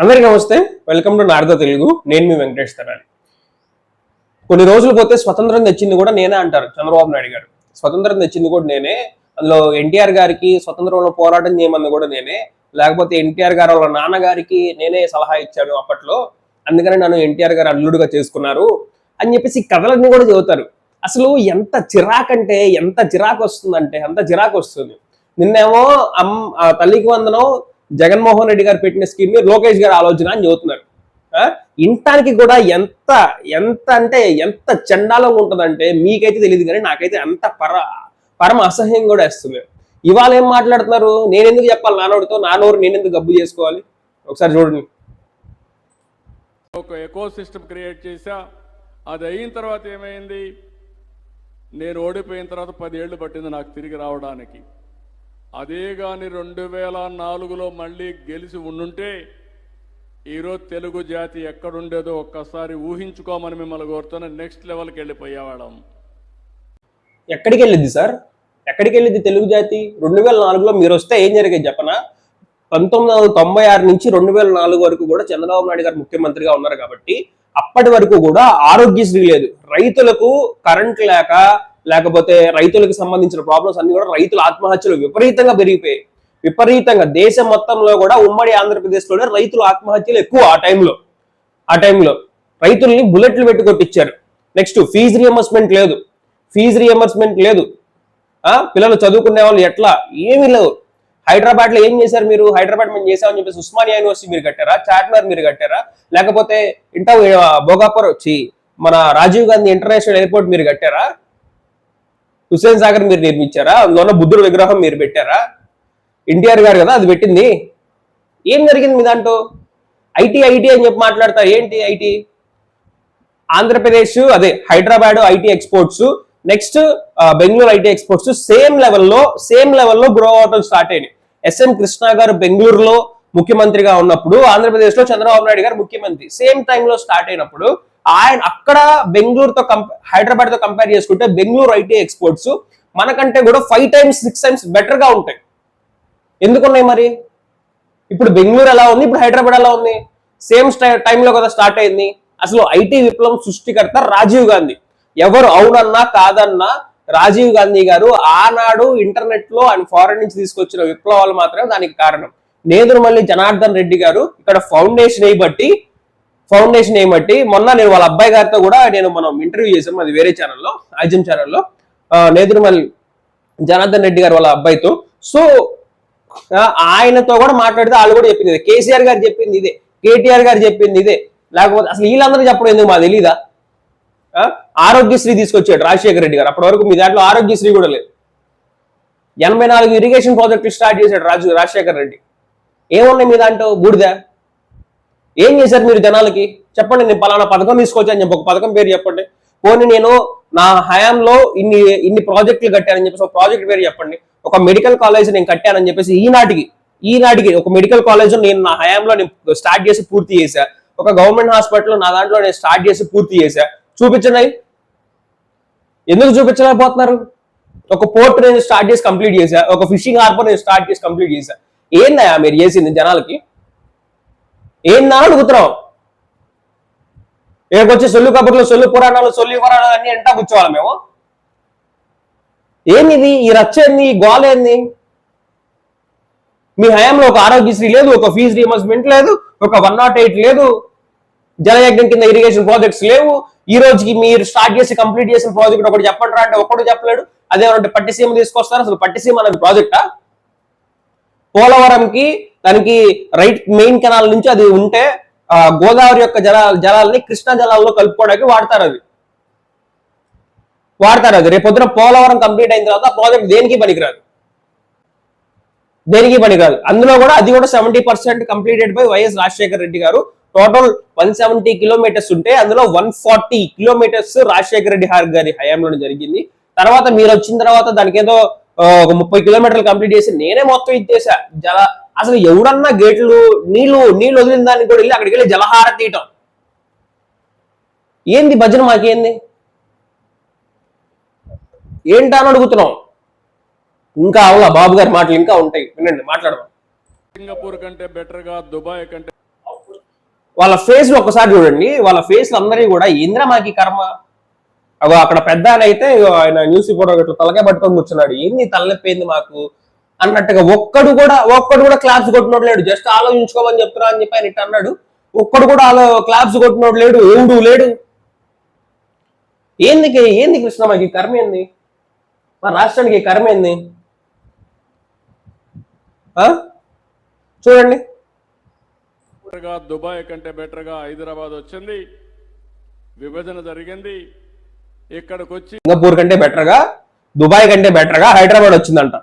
అందరికీ నమస్తే. Welcome to Narada Telugu. నేను మీ వెంకటేష్ తరాలి కొన్ని రోజులు పోతే స్వతంత్రం తెచ్చింది కూడా నేనే అంటారు చంద్రబాబు నాయుడు గారు. స్వతంత్రం తెచ్చింది కూడా నేనే. అందులో ఎన్టీఆర్ గారికి స్వతంత్రంలో పోరాటం చేయమని కూడా నేనే. లేకపోతే ఎన్టీఆర్ గారు వాళ్ళ నాన్నగారికి నేనే సలహా ఇచ్చాను అప్పట్లో. అందుకని నన్ను ఎన్టీఆర్ గారు అల్లుడుగా చేసుకున్నారు అని చెప్పేసి కథలన్నీ కూడా చెబుతారు. అసలు ఎంత చిరాకంటే ఎంత చిరాకు వస్తుందంటే ఎంత చిరాకు వస్తుంది. నిన్నేమో అమ్ ఆ తల్లికి వందనం జగన్మోహన్ రెడ్డి గారు పెట్టిన స్కీమ్ని లోకేష్ గారు ఆలోచన అని చెబుతున్నారు ఇంటానికి కూడా ఎంత ఎంత అంటే ఎంత చండాలంగా ఉంటుందంటే మీకైతే తెలియదు కానీ నాకైతే అంత పర పరమ అసహ్యం కూడా వేస్తుంది. ఇవాళ ఏం మాట్లాడుతున్నారు? నేను ఎందుకు చెప్పాలి నానోడితో? నానోరు నేను ఎందుకు గబ్బు చేసుకోవాలి? ఒకసారి చూడండి. ఒక ఎకో సిస్టమ్ క్రియేట్ చేశా. అది అయిన తర్వాత ఏమైంది? నేను ఓడిపోయిన తర్వాత పదేళ్ళు పట్టింది నాకు తిరిగి రావడానికి. అదే కానీ రెండు వేల నాలుగులో మళ్ళీ గెలిచి ఉండుంటే ఈరోజు తెలుగు జాతి ఎక్కడుండేదో ఒక్కసారి ఊహించుకోమని మిమ్మల్ని కోరుతున్న నెక్స్ట్ లెవెల్కి వెళ్ళిపోయేవాళ్ళం. ఎక్కడికి వెళ్ళింది సార్? ఎక్కడికి వెళ్ళింది తెలుగు జాతి? రెండు వేల నాలుగులో మీరు వస్తే ఏం జరిగేది చెప్పనా? పంతొమ్మిది వందల తొంభై ఆరు నుంచి రెండు వేల నాలుగు వరకు కూడా చంద్రబాబు నాయుడు గారు ముఖ్యమంత్రిగా ఉన్నారు కాబట్టి అప్పటి వరకు కూడా ఆరోగ్యశ్రీ లేదు. రైతులకు కరెంట్ లేక లేకపోతే రైతులకు సంబంధించిన ప్రాబ్లమ్స్ అన్ని కూడా రైతుల ఆత్మహత్యలు విపరీతంగా పెరిగిపోయాయి. విపరీతంగా దేశం మొత్తంలో కూడా ఉమ్మడి ఆంధ్రప్రదేశ్లోనే రైతుల ఆత్మహత్యలు ఎక్కువ ఆ టైంలో ఆ టైంలో రైతుల్ని బుల్లెట్లు పెట్టి కొట్టించారు. నెక్స్ట్ ఫీజు రియంబర్స్మెంట్ లేదు. ఫీజు రియంబర్స్మెంట్ లేదు. ఆ? పిల్లలు చదువుకునే వాళ్ళు ఎట్లా? ఏమీ లేవు. హైదరాబాద్లో ఏం చేశారు మీరు? హైదరాబాద్ మేము చేసామని చెప్పేసి ఉస్మానియా యూనివర్సిటీ మీరు కట్టారా? చార్మినార్ మీరు కట్టారా? లేకపోతే ఇంటర్ భోగాపూర్ వచ్చి మన రాజీవ్ గాంధీ ఇంటర్నేషనల్ ఎయిర్పోర్ట్ మీరు కట్టారా? హుసేన్ సాగర్ మీరు నిర్మించారా? అందులో బుద్ధుడు విగ్రహం మీరు పెట్టారా? ఎన్టీఆర్ గారు కదా అది పెట్టింది. ఏం జరిగింది మీ దాంట్లో? ఐటీ ఐటీ అని చెప్పి మాట్లాడతారు. ఏంటి ఐటీ? ఆంధ్రప్రదేశ్ అదే Hyderabad IT exports next Bengaluru IT exports same లెవెల్లో సేమ్ లెవెల్లో గ్రో అవటం స్టార్ట్ అయినాయి. ఎస్ఎం కృష్ణ గారు బెంగళూరులో ముఖ్యమంత్రిగా ఉన్నప్పుడు ఆంధ్రప్రదేశ్లో చంద్రబాబు నాయుడు గారు ముఖ్యమంత్రి. సేమ్ టైంలో స్టార్ట్ అయినప్పుడు ఆయన అక్కడ బెంగళూరుతో కంపేర్ హైదరాబాద్తో కంపేర్ చేసుకుంటే బెంగళూరు ఐటీ ఎక్స్పోర్ట్స్ మనకంటే కూడా ఫైవ్ టైమ్స్ సిక్స్ టైమ్స్ బెటర్గా ఉంటాయి. ఎందుకున్నాయి మరి? ఇప్పుడు బెంగళూరు ఎలా ఉంది? ఇప్పుడు హైదరాబాద్ ఎలా ఉంది? సేమ్ టైంలో కదా స్టార్ట్ అయింది. అసలు ఐటీ విప్లవం సృష్టికర్త రాజీవ్ గాంధీ. ఎవరు అవునన్నా కాదన్నా రాజీవ్ గాంధీ గారు ఆనాడు ఇంటర్నెట్లో ఆయన ఫారెన్ నుంచి తీసుకొచ్చిన విప్లవాలు మాత్రమే దానికి కారణం. నేదురుమల్లి జనార్దన్ రెడ్డి గారు ఇక్కడ ఫౌండేషన్ బట్టి ఫౌండేషన్ ఏమట్టి మొన్న నేను వాళ్ళ అబ్బాయి గారితో కూడా నేను మనం ఇంటర్వ్యూ చేసాం అది వేరే ఛానల్లో ఐజమ్ ఛానల్లో నేదురుమల్ జనార్దన్ రెడ్డి గారు వాళ్ళ అబ్బాయితో. సో ఆయనతో కూడా మాట్లాడితే వాళ్ళు కూడా చెప్పింది ఇదే. కేసీఆర్ గారు చెప్పింది ఇదే. కేటీఆర్ గారు చెప్పింది ఇదే. లేకపోతే అసలు వీళ్ళందరూ చెప్పడం ఎందుకు మాకు తెలీదా? ఆరోగ్యశ్రీ తీసుకొచ్చాడు రాజశేఖర రెడ్డి గారు. అప్పటి వరకు మీ దాంట్లో ఆరోగ్యశ్రీ కూడా లేదు. ఎనభై నాలుగు ఇరిగేషన్ ప్రాజెక్టులు స్టార్ట్ చేశాడు రాజు రాజశేఖర రెడ్డి. ఏమున్నాయి మీ దాంట్లో? బూడిద? ఏం చేశారు మీరు జనాలకి? చెప్పండి నేను పలానా పథకం తీసుకొచ్చాను చెప్పి ఒక పథకం పేరు చెప్పండి. పోనీ నేను నా హయాంలో ఇన్ని ఇన్ని ప్రాజెక్టులు కట్టానని చెప్పేసి ఒక ప్రాజెక్ట్ పేరు చెప్పండి. ఒక మెడికల్ కాలేజ్ నేను కట్టానని చెప్పేసి ఈనాటికి ఈనాటికి ఒక మెడికల్ కాలేజ్ నేను నా హయాంలో నేను స్టార్ట్ చేసి పూర్తి చేశా. ఒక గవర్నమెంట్ హాస్పిటల్ నా దాంట్లో నేను స్టార్ట్ చేసి పూర్తి చేశా. చూపించండి. ఎందుకు చూపించలేకపోతున్నారు? ఒక పోర్ట్ నేను స్టార్ట్ చేసి కంప్లీట్ చేశా. ఒక ఫిషింగ్ హార్బర్ నేను స్టార్ట్ చేసి కంప్లీట్ చేశా. ఏందయా మీరు చేసింది జనాలకి? ఏందా అడుగుతున్నాం ఏకొచ్చి సొల్లు కబుర్లు సొల్లు పురాణాలు సొల్లి పురాణాలు అన్ని ఎంటా కూర్చోవాలి మేము. ఏంది ఈ రచ్చ ఏంది? ఈ గోల ఏంది? మీ హయాంలో ఒక ఆరోగ్యశ్రీ లేదు ఒక ఫీజు రీఎంబర్స్మెంట్ లేదు ఒక వన్ నాట్ ఎయిట్ లేదు. జలయజ్ఞం కింద ఇరిగేషన్ ప్రాజెక్ట్స్ లేవు. ఈ రోజుకి మీరు స్టార్ట్ చేసి కంప్లీట్ చేసిన ప్రాజెక్ట్ ఒకటి చెప్పండి రా అంటే ఒకటి చెప్పలేడు. అదేమంటే పట్టిసీమ తీసుకొస్తారు అసలు పట్టిసీమ అనేది ప్రాజెక్టా? పోలవరంకి దానికి రైట్ మెయిన్ కెనాల్ నుంచి అది ఉంటే గోదావరి యొక్క జల జలాల్ని కృష్ణా జలాల్లో కలుపుకోవడానికి వాడతారు అది వాడతారు అది. రేపొద్దున పోలవరం కంప్లీట్ అయిన తర్వాత ప్రాజెక్ట్ దేనికి పనికిరాదు? దేనికి పనికిరాదు? అందులో కూడా అది కూడా seventy percent completed by YS Rajasekhara Reddy గారు. టోటల్ వన్ సెవెంటీ కిలోమీటర్స్ ఉంటే అందులో one forty kilometres Rajasekhara Reddy hour గారి హయాంలో జరిగింది. తర్వాత మీరు వచ్చిన తర్వాత దానికి ఏదో ఒక ముప్పై కిలోమీటర్లు కంప్లీట్ చేసి నేనే మొత్తం ఇచ్చేసా జల అసలు ఎవడన్నా గేట్లు నీళ్ళు నీళ్ళు వదిలిన దానికి కూడా వెళ్ళి అక్కడికి వెళ్ళి జలహార తీయటం. ఏంది భజన మాకేంది? ఏంటా అని అడుగుతున్నాం. ఇంకా అవులా బాబు గారి మాటలు ఇంకా ఉంటాయి. వినండి మాట్లాడదాం. సింగపూర్ కంటే బెటర్గా దుబాయ్ కంటే వాళ్ళ ఫేస్ ఒకసారి చూడండి. వాళ్ళ ఫేస్ అందరికీ కూడా ఇంద్ర మాకి కర్మ? అగో అక్కడ పెద్ద ఆయన అయితే ఆయన న్యూస్ రిపోర్టర్ ఇట్లా తలకే పట్టుకొని కూర్చున్నాడు. ఏంది తలనొప్పింది మాకు? అన్నట్టుగా ఒక్కడు కూడా ఒక్కడు కూడా క్లాప్స్ కొట్టినోడు లేడు. జస్ట్ ఆలోచించుకోమని చెప్తున్నా అని చెప్పి ఆయన అన్నాడు. ఒక్కడు కూడా ఆలో క్లాప్స్ కొట్టినోడు లేడు. ఎవడు లేడు. ఏంది ఏంది కృష్ణ మాకు ఈ కర్మ ఏంది? మా రాష్ట్రానికి ఈ కర్మ ఏంది? చూడండి. బెటర్గా దుబాయ్ కంటే బెటర్గా హైదరాబాద్ వచ్చింది. విభజన జరిగింది. ఇక్కడికి వచ్చి సింగపూర్ కంటే బెటర్గా దుబాయ్ కంటే బెటర్గా హైదరాబాద్ వచ్చిందంట.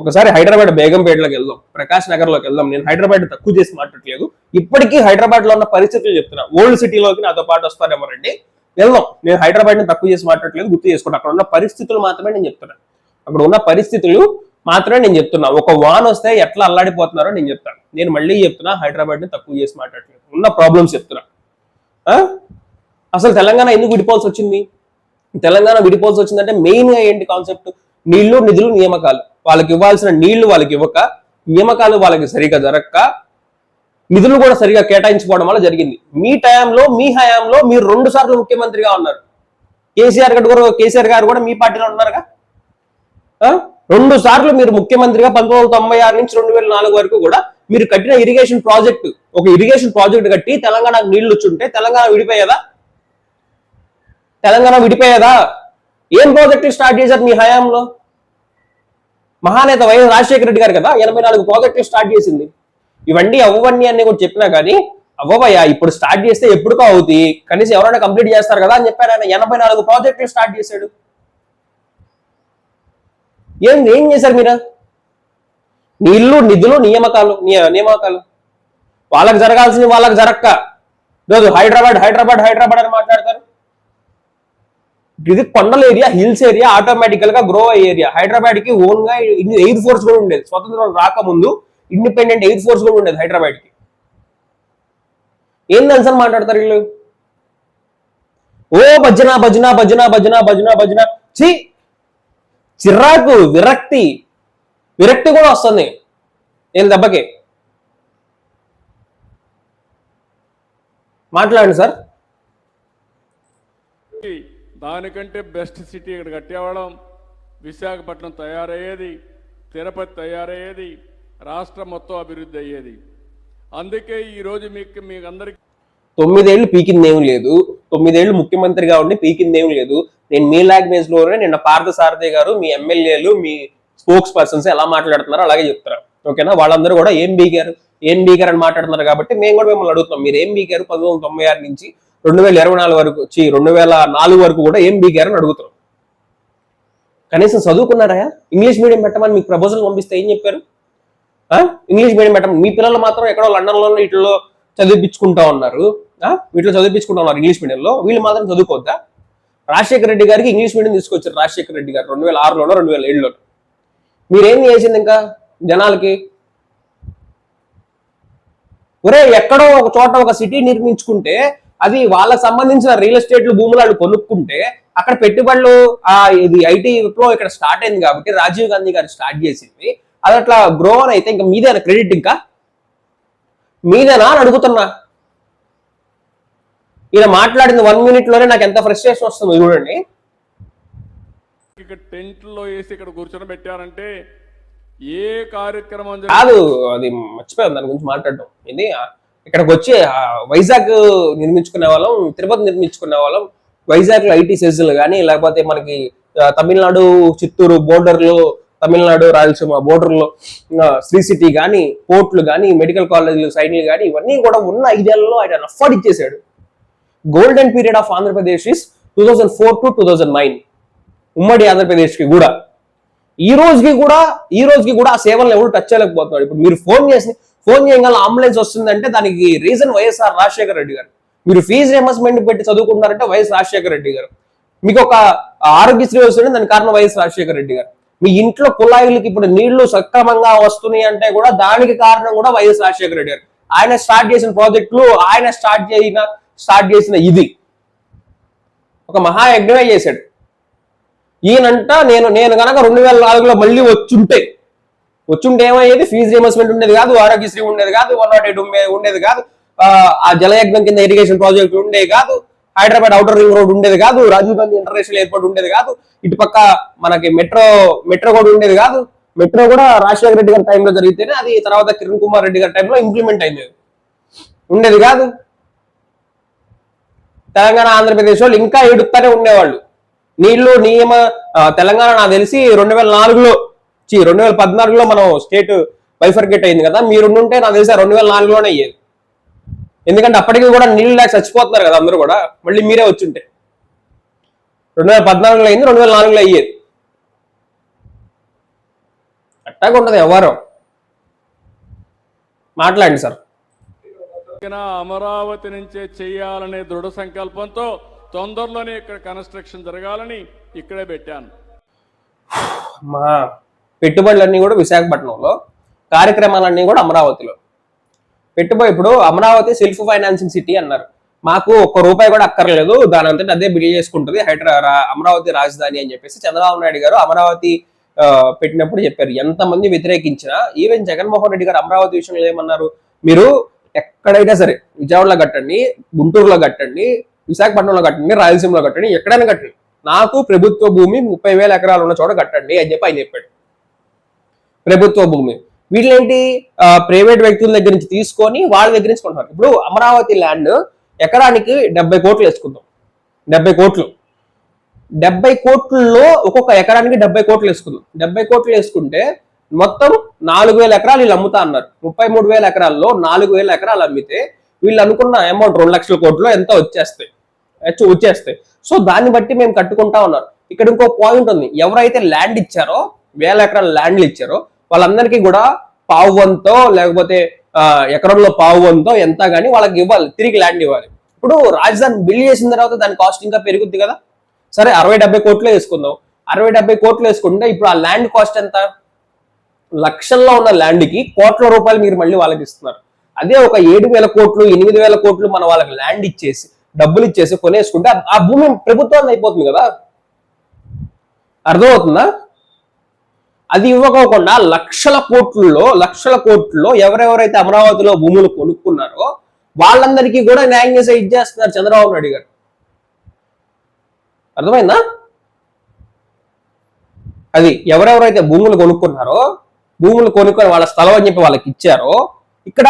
ఒకసారి హైదరాబాద్ బేగంపేటలోకి వెళ్దాం. ప్రకాష్ నగర్లోకి వెళ్దాం. నేను హైదరాబాద్ తక్కువ చేసి మాట్లాడలేదు ఇప్పటికీ హైదరాబాద్లో ఉన్న పరిస్థితులు చెప్తున్నా. ఓల్డ్ సిటీలోకి నాతో పాటు వస్తారేమో రండి. వెళ్దాం. నేను హైదరాబాద్ని తక్కువ చేసి మాట్లాడట్లేదు. గుర్తు చేసుకుంటా అక్కడ ఉన్న పరిస్థితులు మాత్రమే నేను చెప్తున్నా. అక్కడ ఉన్న పరిస్థితులు మాత్రమే నేను చెప్తున్నా. ఒక వాన్ వస్తే ఎట్లా అల్లాడిపోతున్నారో నేను చెప్తాను. నేను మళ్ళీ చెప్తున్నా హైదరాబాద్ని తక్కువ చేసి మాట్లాడలేదు ఉన్న ప్రాబ్లమ్స్ చెప్తున్నా. అసలు తెలంగాణ ఎందుకు విడిపోవాల్సి వచ్చింది? తెలంగాణ విడిపోవాల్సి వచ్చిందంటే మెయిన్గా ఏంటి కాన్సెప్ట్ నీళ్ళు నిధులు నియామకాలు. వాళ్ళకి ఇవ్వాల్సిన నీళ్ళు వాళ్ళకి ఇవ్వక నియమకాలు వాళ్ళకి సరిగా జరగక నిధులు కూడా సరిగా కేటాయించుకోవడం వల్ల జరిగింది. మీ టైంలో మీ హయాంలో మీరు రెండు సార్లు ముఖ్యమంత్రిగా ఉన్నారు. కేసీఆర్ గారు కూడా కేసీఆర్ గారు కూడా మీ పార్టీలో ఉన్నారుగా? రెండు సార్లు మీరు ముఖ్యమంత్రిగా పంతొమ్మిది వందల తొంభై ఆరు నుంచి రెండు వేల నాలుగు వరకు కూడా మీరు కట్టిన ఇరిగేషన్ ప్రాజెక్ట్ ఒక ఇరిగేషన్ ప్రాజెక్ట్ కట్టి తెలంగాణకు నీళ్ళు వచ్చుంటే తెలంగాణ విడిపోయేదా? తెలంగాణ విడిపోయేదా? ఏం ప్రాజెక్టులు స్టార్ట్ చేశారు మీ హయాంలో? మహానేత వైఎస్ రాజశేఖర రెడ్డి గారు కదా ఎనభై నాలుగు ప్రాజెక్టులు స్టార్ట్ చేసింది. ఇవన్నీ అవ్వవన్నీ అన్ని కూడా చెప్పినా కానీ అవ్వవయ్యా ఇప్పుడు స్టార్ట్ చేస్తే ఎప్పుడుకో అవుతాయి. కనీసం ఎవరైనా కంప్లీట్ చేస్తారు కదా అని చెప్పారు ఆయన. ఎనభై నాలుగు ప్రాజెక్టులు స్టార్ట్ చేశాడు. ఏం ఏం చేశారు మీరు? నీళ్ళు నిధులు నియామకాలు నియ- నియామకాలు. వాళ్ళకి జరగాల్సింది వాళ్ళకి జరక్క. రోజు హైదరాబాద్ హైదరాబాద్ హైదరాబాద్ అని మాట్లాడతారు. ఇది కొండల ఏరియా హిల్స్ ఏరియా ఆటోమేటికల్గా గ్రో అయ్యే ఏరియా. హైదరాబాద్కి ఓన్గా ఎయిర్ ఫోర్స్ కూడా ఉండేది. స్వతంత్రం రాకముందు ఇండిపెండెంట్ ఎయిర్ ఫోర్స్ కూడా ఉండేది హైదరాబాద్కి. ఏం తెలుసని మాట్లాడతారు వీళ్ళు? ఓ భజన భజన భజన భజన భజన భజన. చి చిరాకు విరక్తి. విరక్తి కూడా వస్తుంది. నేను దెబ్బకి. మాట్లాడండి సార్. దానికంటే బెస్ట్ సిటీ ఇక్కడ కట్టేవాళ్ళం. విశాఖపట్నం తయారయ్యేది తిరుపతి తయారయ్యేది రాష్ట్రం మొత్తం అభివృద్ధి అయ్యేది. అందుకే ఈరోజు మీకు మీకు అందరికీ తొమ్మిదేళ్ళు పీకిందేం లేదు. తొమ్మిదేళ్ళు ముఖ్యమంత్రిగా ఉండి పీకిందేం లేదు. నేను మీ లాంగ్వేజ్లోనే నిన్న పార్థ సారథి గారు మీ ఎమ్మెల్యేలు మీ స్పోక్స్ పర్సన్స్ ఎలా మాట్లాడుతున్నారో అలాగే చెప్తారు ఓకేనా? వాళ్ళందరూ కూడా ఏం బీగారు ఏం బీగారు అని మాట్లాడుతున్నారు కాబట్టి మేము కూడా మిమ్మల్ని అడుగుతున్నాం. మీరు ఏం బీగారు పంతొమ్మిది వందల తొంభై ఆరు నుంచి రెండు వేల ఇరవై నాలుగు వరకు వచ్చి రెండు వేల నాలుగు వరకు కూడా ఏం బీకారని అడుగుతున్నాం. కనీసం చదువుకున్నారా ఇంగ్లీష్ మీడియం పెట్టమని మీకు ప్రపోజల్ పంపిస్తే ఏం చెప్పారు? ఇంగ్లీష్ మీడియం పెట్టమని. మీ పిల్లలు మాత్రం ఎక్కడో లండన్లో వీటిలో ఇట్లో చదివించుకుంటా ఉన్నారు వీటిలో చదివించుకుంటా ఉన్నారు ఇంగ్లీష్ మీడియంలో. వీళ్ళు మాత్రం చదువుకోవద్దా? రాజశేఖర రెడ్డి గారికి ఇంగ్లీష్ మీడియం తీసుకొచ్చారు రాజశేఖర రెడ్డి గారు రెండు వేల ఆరులోనో రెండు వేల ఏడులోనో. మీరేం చేసింది ఇంకా జనాలకి? ఒరే ఎక్కడో ఒక చోట ఒక సిటీ నిర్మించుకుంటే అది వాళ్ళకి సంబంధించిన రియల్ ఎస్టేట్లు భూములు వాళ్ళు కొనుక్కుంటే అక్కడ పెట్టుబడులు ఆ ఇది ఐటీ విప్లవం ఇక్కడ స్టార్ట్ అయింది కాబట్టి రాజీవ్ గాంధీ గారు స్టార్ట్ చేసింది. అది అట్లా గ్రో అని అయితే ఇంకా మీదేనా క్రెడిట్ ఇంకా? మీదేనా అని అడుగుతున్నా. ఈయన మాట్లాడిన వన్ మినిట్లోనే నాకు ఎంత ఫ్రస్ట్రేషన్ వస్తుందో చూడండి. ఇక్కడ టెంట్లో వేసి ఇక్కడ కూర్చొని పెట్టారంటే ఏ కార్యక్రమం కాదు అది మర్చిపోయాం దాని గురించి మాట్లాడడం ఇది ఇక్కడికి వచ్చి వైజాగ్ నిర్మించుకునే వాళ్ళం తిరుపతి నిర్మించుకునే వాళ్ళం. వైజాగ్లో ఐటీ సెజ్లు కానీ లేకపోతే మనకి తమిళనాడు చిత్తూరు బోర్డర్లో తమిళనాడు రాయలసీమ బోర్డర్లో శ్రీ సిటీ కానీ పోర్ట్లు కానీ మెడికల్ కాలేజీలు సైన్లు కానీ ఇవన్నీ కూడా ఉన్న ఐదేళ్ళలో ఆయన అఫోర్డ్ ఇచ్చేసాడు golden period of Andhra Pradesh is two thousand four to two thousand nine ఉమ్మడి ఆంధ్రప్రదేశ్కి కూడా. ఈ రోజుకి కూడా ఈ రోజుకి కూడా ఆ సేవలను ఎవరు టచ్ చేయలేకపోతున్నాడు. ఇప్పుడు మీరు ఫోన్ చేసి ఫోన్ చేయగల అంబులెన్స్ వస్తుందంటే దానికి రీజన్ వైఎస్ఆర్ రాజశేఖర రెడ్డి గారు. మీరు ఫీజు రియంబర్స్మెంట్ పెట్టి చదువుకుంటారంటే వైఎస్ రాజశేఖర రెడ్డి గారు. మీకు ఒక ఆరోగ్యశ్రీ వస్తుంది దాని కారణం వైఎస్ రాజశేఖర రెడ్డి గారు. మీ ఇంట్లో కుళాయిలకి ఇప్పుడు నీళ్ళు సక్రమంగా వస్తున్నాయి అంటే కూడా దానికి కారణం కూడా వైఎస్ రాజశేఖర రెడ్డి గారు. ఆయన స్టార్ట్ చేసిన ప్రాజెక్టులు ఆయన స్టార్ట్ చేసిన స్టార్ట్ చేసిన ఇది. ఒక మహాయజ్ఞమే చేశాడు. ఈయనంట నేను నేను కనుక రెండు వేల నాలుగులో మళ్ళీ వచ్చుంటే వచ్చుంటే ఏమయ్యేది? ఫీజు రియంబర్స్మెంట్ ఉండేది కాదు ఆరోగ్యశ్రీ ఉండేది కాదు వన్ నాట్ ఎయిట్ ఉండేది కాదు ఆ, జలయజ్ఞం కింద ఇరిగేషన్ ప్రాజెక్ట్ ఉండేది కాదు హైదరాబాద్ అవుటర్ రింగ్ రోడ్ ఉండేది కాదు రాజీవ్ గాంధీ ఇంటర్నేషనల్ ఎయిర్పోర్ట్ ఉండేది కాదు ఇటు పక్క మనకి మెట్రో మెట్రో కూడా ఉండేది కాదు మెట్రో కూడా రాజశేఖర రెడ్డి గారి టైంలో జరిగితేనే అది తర్వాత కిరణ్ కుమార్ రెడ్డి గారి టైంలో ఇంప్లిమెంట్ అయింది ఉండేది కాదు. తెలంగాణ ఆంధ్రప్రదేశ్ వాళ్ళు ఇంకా ఏడుస్తూనే ఉండేవాళ్ళు. నీళ్ళు నియమ తెలంగాణ నాకు తెలిసి రెండు వేల నాలుగులో చి రెండు వేల పద్నాలుగులో మనం స్టేట్ బైఫర్గేట్ అయింది కదా మీరు ఉంటే నాకు తెలిసి రెండు వేల నాలుగులోనే అయ్యేది. ఎందుకంటే అప్పటికి కూడా నీళ్ళు లేక చచ్చిపోతున్నారు కదా అందరూ కూడా మళ్ళీ మీరే వచ్చుంటే. రెండు వేల పద్నాలుగులో అయింది రెండు వేల నాలుగులో అయ్యేది. అట్టాగా ఉండదు ఎవరు మాట్లాడండి సార్. అమరావతి నుంచే చేయాలనే దృఢ సంకల్పంతో తొందరలోనే ఇక్కడ కన్స్ట్రక్షన్ జరగాలని ఇక్కడే పెట్టాను. మా పెట్టుబడులన్నీ కూడా విశాఖపట్నంలో కార్యక్రమాలన్నీ కూడా అమరావతిలో. పెట్టుబడి ఇప్పుడు అమరావతి సెల్ఫ్ ఫైనాన్సింగ్ సిటీ అన్నారు. మాకు ఒక్క రూపాయి కూడా అక్కర్లేదు దాని అంతటి అదే బిల్డ్ చేసుకుంటుంది హైదరాబాద్ అమరావతి రాజధాని అని చెప్పేసి చంద్రబాబు నాయుడు గారు అమరావతి పెట్టినప్పుడు చెప్పారు. ఎంతమంది వ్యతిరేకించినా ఈవెన్ జగన్మోహన్ రెడ్డి గారు అమరావతి విషయంలో ఏమన్నారు? మీరు ఎక్కడైనా సరే విజయవాడలో కట్టండి గుంటూరులో కట్టండి విశాఖపట్నంలో కట్టండి రాయలసీమలో కట్టండి ఎక్కడైనా కట్టండి. నాకు ప్రభుత్వ భూమి ముప్పై వేల ఎకరాలు ఉన్న చోట కట్టండి అని చెప్పి ఆయన చెప్పాడు. ప్రభుత్వ భూమి. వీటిలేంటి ప్రైవేట్ వ్యక్తుల దగ్గర నుంచి తీసుకొని వాళ్ళ దగ్గర నుంచి కొంటున్నారు. ఇప్పుడు అమరావతి ల్యాండ్ ఎకరానికి డెబ్బై కోట్లు వేసుకుందాం. డెబ్బై కోట్లు. డెబ్బై కోట్లలో ఒక్కొక్క ఎకరానికి డెబ్బై కోట్లు వేసుకుందాం. డెబ్బై కోట్లు వేసుకుంటే మొత్తం నాలుగు వేల ఎకరాలు వీళ్ళు అమ్ముతా అన్నారు. ముప్పై మూడు వేల ఎకరాల్లో నాలుగు వేల ఎకరాలు అమ్మితే వీళ్ళు అనుకున్న అమౌంట్ రెండు లక్షల కోట్లు ఎంత వచ్చేస్తాయి. వచ్చేస్తాయి. సో దాన్ని బట్టి మేము కట్టుకుంటా ఉన్నారు. ఇక్కడ ఇంకో పాయింట్ ఉంది. ఎవరైతే ల్యాండ్ ఇచ్చారో వేల ఎకరాల ల్యాండ్లు ఇచ్చారో. వాళ్ళందరికీ కూడా పావు వంతో లేకపోతే ఎకరంలో పావు వంతో ఎంత కానీ వాళ్ళకి ఇవ్వాలి తిరిగి ల్యాండ్ ఇవ్వాలి. ఇప్పుడు రాజధాని బిల్డ్ చేసిన తర్వాత దాని కాస్ట్ ఇంకా పెరుగుద్ది కదా? సరే అరవై డెబ్బై కోట్లు వేసుకుందాం. అరవై డెబ్బై కోట్లు వేసుకుంటే ఇప్పుడు ఆ ల్యాండ్ కాస్ట్ ఎంత? లక్షల్లో ఉన్న ల్యాండ్కి కోట్ల రూపాయలు మీరు మళ్ళీ వాళ్ళకి ఇస్తున్నారు. అదే ఒక ఏడు వేల కోట్లు ఎనిమిది వేల కోట్లు మన వాళ్ళకి ల్యాండ్ ఇచ్చేసి డబ్బులు ఇచ్చేసి కొనేసుకుంటే ఆ- భూమి ప్రభుత్వానికి అయిపోతుంది కదా? అర్థమవుతుందా? అది ఇవ్వకోకుండా లక్షల కోట్లలో లక్షల కోట్లలో ఎవరెవరైతే అమరావతిలో భూములు కొనుక్కున్నారో వాళ్ళందరికీ కూడా న్యాయం చేసే ఇచ్చేస్తున్నారు చంద్రబాబు నాయుడు గారు. అర్థమైందా? అది ఎవరెవరైతే భూములు కొనుక్కున్నారో భూములు కొనుక్కొని వాళ్ళ స్థలం అని చెప్పి వాళ్ళకి ఇచ్చారో ఇక్కడ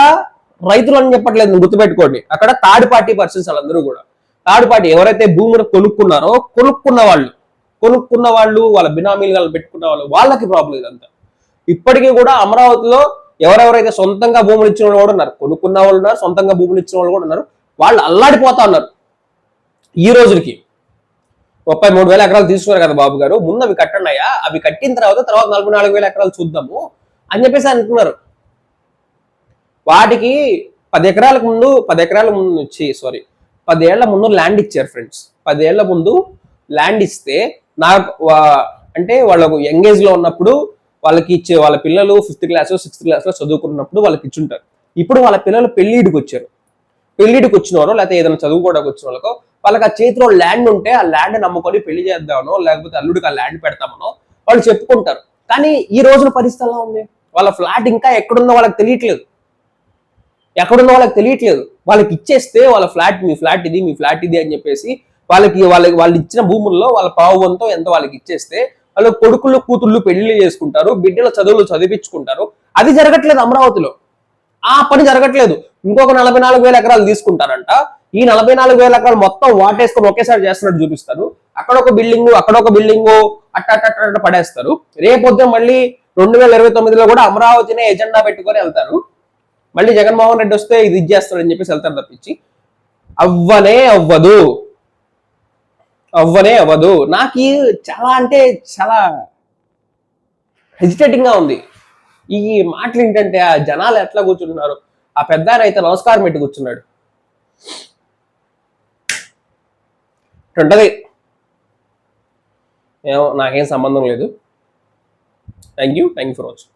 రైతులు అని చెప్పట్లేదు గుర్తుపెట్టుకోండి. అక్కడ థర్డ్ పార్టీ పర్సన్స్ వాళ్ళందరూ కూడా. థర్డ్ పార్టీ ఎవరైతే భూములు కొనుక్కున్నారో కొనుక్కున్న వాళ్ళు. కొనుక్కున్న వాళ్ళు వాళ్ళ బినామీలు వాళ్ళు పెట్టుకున్న వాళ్ళు వాళ్ళకి ప్రాబ్లం ఇదంతా. ఇప్పటికీ కూడా అమరావతిలో ఎవరెవరైతే సొంతంగా భూములు ఇచ్చిన వాళ్ళు కూడా ఉన్నారు కొనుక్కున్న వాళ్ళు ఉన్నారు సొంతంగా భూములు ఇచ్చిన వాళ్ళు కూడా ఉన్నారు వాళ్ళు అల్లాడిపోతా ఉన్నారు. ఈ రోజుకి ముప్పై మూడు వేల ఎకరాలు తీసుకున్నారు కదా బాబు గారు ముందు అవి కట్టండి అవి కట్టిన తర్వాత తర్వాత నలభై నాలుగు వేల ఎకరాలు చూద్దాము అని చెప్పేసి అంటున్నారు. వాటికి పది ఎకరాలకు ముందు పది ఎకరాల ముందు వచ్చి సారీ పదేళ్ళ ముందు ల్యాండ్ ఇచ్చారు ఫ్రెండ్స్ పదేళ్ళ ముందు ల్యాండ్ ఇస్తే నాకు అంటే వాళ్ళకు యంగ్ ఏజ్లో ఉన్నప్పుడు వాళ్ళకి ఇచ్చే వాళ్ళ పిల్లలు ఫిఫ్త్ క్లాస్ సిక్స్త్ క్లాస్లో చదువుకున్నప్పుడు వాళ్ళకి ఇచ్చుంటారు. ఇప్పుడు వాళ్ళ పిల్లలు పెళ్ళిడికి వచ్చారు. పెళ్ళిడికి వచ్చిన వారు లేకపోతే ఏదైనా చదువుకోవడానికి వచ్చిన వాళ్ళకో వాళ్ళకి ఆ చేతిలో ల్యాండ్ ఉంటే ఆ ల్యాండ్ నమ్ముకొని పెళ్ళి చేద్దామనో లేకపోతే అల్లుడికి ఆ ల్యాండ్ పెడతామనో వాళ్ళు చెప్పుకుంటారు. కానీ ఈ రోజున పరిస్థితి ఎలా ఉంది? వాళ్ళ ఫ్లాట్ ఇంకా ఎక్కడుందో వాళ్ళకి తెలియట్లేదు. ఎక్కడుందో వాళ్ళకి తెలియట్లేదు. వాళ్ళకి ఇచ్చేస్తే వాళ్ళ ఫ్లాట్ మీ ఫ్లాట్ ఇది మీ ఫ్లాట్ ఇది అని చెప్పేసి వాళ్ళకి వాళ్ళకి వాళ్ళు ఇచ్చిన భూముల్లో వాళ్ళ పావు వంతో ఎంత వాళ్ళకి ఇచ్చేస్తే వాళ్ళు కొడుకులు కూతుళ్ళు పెళ్ళిళ్ళు చేసుకుంటారు బిడ్డల చదువులు చదివించుకుంటారు. అది జరగట్లేదు అమరావతిలో. ఆ పని జరగట్లేదు. ఇంకొక నలభై నాలుగు వేల ఎకరాలు తీసుకుంటారంట. ఈ నలభై నాలుగు వేల ఎకరాలు మొత్తం వాటేసుకొని ఒకేసారి చేస్తున్నట్టు చూపిస్తారు. అక్కడ ఒక బిల్డింగ్ అక్కడ ఒక బిల్డింగ్ అట్ట అట్ట అట్ట అట్ట పడేస్తారు. రేపొద్దున మళ్ళీ రెండు వేల ఇరవై తొమ్మిదిలో కూడా అమరావతినే ఎజెండా పెట్టుకొని వెళ్తారు. మళ్ళీ జగన్మోహన్ రెడ్డి వస్తే ఇది ఇచ్చేస్తాడని చెప్పేసి వెళ్తారు తప్పించి. అవ్వనే అవ్వదు. అవ్వనే అవ్వదు. నాకు చాలా అంటే చాలా హెజిటేటింగ్గా ఉంది. ఈ మాటలు ఏంటంటే ఆ జనాలు ఎట్లా కూర్చుంటున్నారు? ఆ పెద్ద అయితే నమస్కారం పెట్టి కూర్చున్నాడు. ఇట్టుంటది ఏమో నాకేం సంబంధం లేదు. Thank you thank you for watching